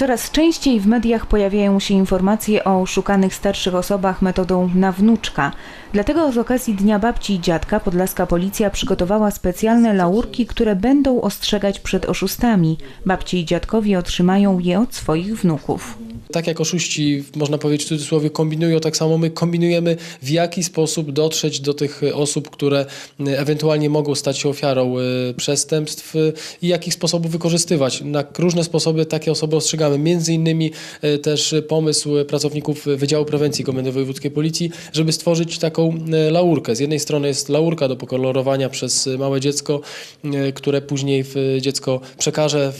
Coraz częściej w mediach pojawiają się informacje o szukanych starszych osobach metodą na wnuczka. Dlatego z okazji Dnia Babci i Dziadka podlaska policja przygotowała specjalne laurki, które będą ostrzegać przed oszustami. Babci i dziadkowie otrzymają je od swoich wnuków. Tak jak oszuści, można powiedzieć w cudzysłowie, kombinują, tak samo my kombinujemy w jaki sposób dotrzeć do tych osób, które e, ewentualnie mogą stać się ofiarą e, przestępstw i jakich sposobów wykorzystywać. Na różne sposoby takie osoby ostrzegamy. Między innymi e, też pomysł pracowników Wydziału Prewencji Komendy Wojewódzkiej Policji, żeby stworzyć taką laurkę. Z jednej strony jest laurka do pokolorowania przez małe dziecko, które później dziecko przekaże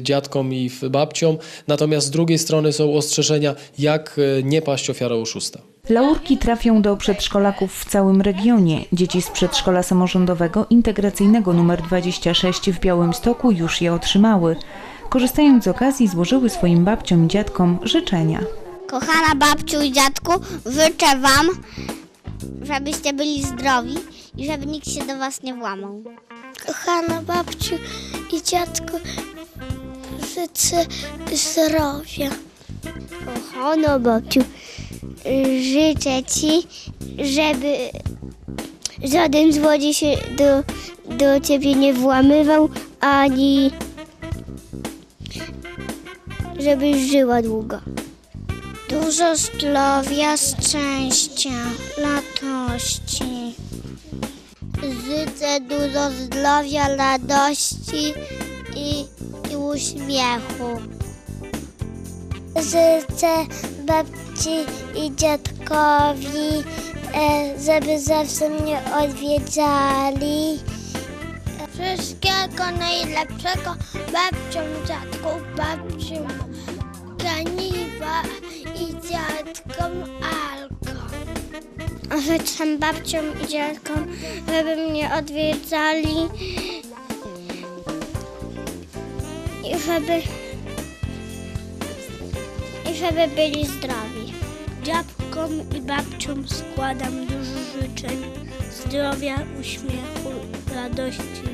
dziadkom i babciom, natomiast z drugiej strony są ostrzeżenia, jak e, nie paść ofiarą oszusta. Laurki trafią do przedszkolaków w całym regionie. Dzieci z przedszkola samorządowego integracyjnego nr 26 w Białymstoku już je otrzymały. Korzystając z okazji złożyły swoim babciom i dziadkom życzenia. Kochana babciu i dziadku, życzę wam, żebyście byli zdrowi i żeby nikt się do was nie włamał. Kochana babciu i dziadku, życzę zdrowia. Kochana babciu, życzę ci, żeby żaden złodziej się do, do ciebie nie włamywał, ani żebyś żyła długo. Dużo zdrowia, szczęścia, latości. Życzę dużo zdrowia, radości i, i uśmiechu. Życzę babci i dziadkowi, e, żeby zawsze mnie odwiedzali. Wszystkiego najlepszego babciom, dziadku, babciom Ganiwa i dziadkom Alko. Życzę babciom i dziadkom, żeby mnie odwiedzali i żeby, żeby byli zdrowi. Dziadkom i babciom składam dużo życzeń zdrowia, uśmiechu, radości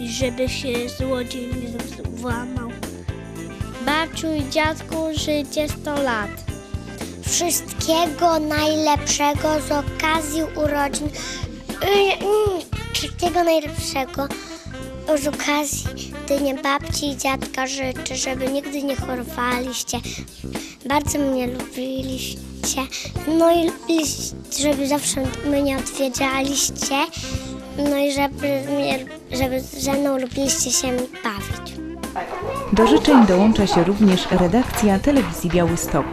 i żeby się złodziej nie włamał. Babciu i dziadku życie 100 lat. Wszystkiego najlepszego z okazji urodzin. Wszystkiego najlepszego z okazji Dnia Babci i Dziadka życzę, żeby nigdy nie chorowaliście. Bardzo mnie lubiliście. No i żeby zawsze mnie odwiedzaliście. No i żeby, mnie, żeby ze mną lubiliście się bawić. Do życzeń dołącza się również redakcja telewizji Białystok.